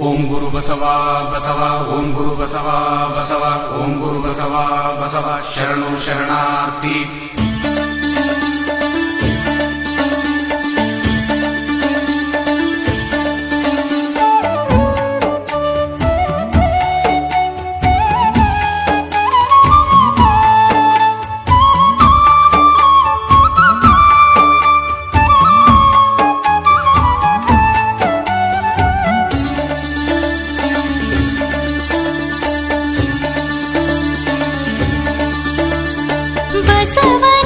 ಓಂ ಗುರು ಬಸವ ಬಸವ ಓಂ ಗುರು ಬಸವ ಬಸವ ಓಂ ಗುರು ಬಸವ ಬಸವ ಶರಣು ಶರಣಾರ್ಥಿ. survive.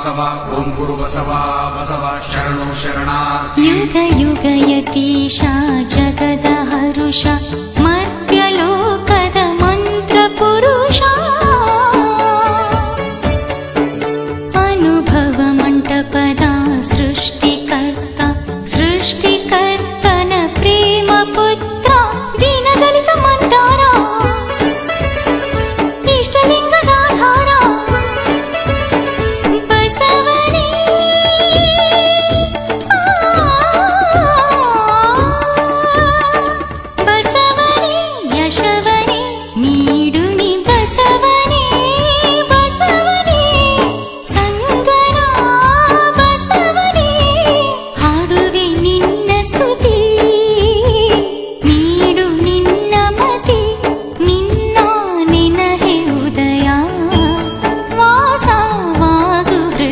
ॐ गुरु बसवा बसवा शरणो शरणा युगयुग यतीशा जगदरुषा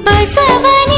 白色的。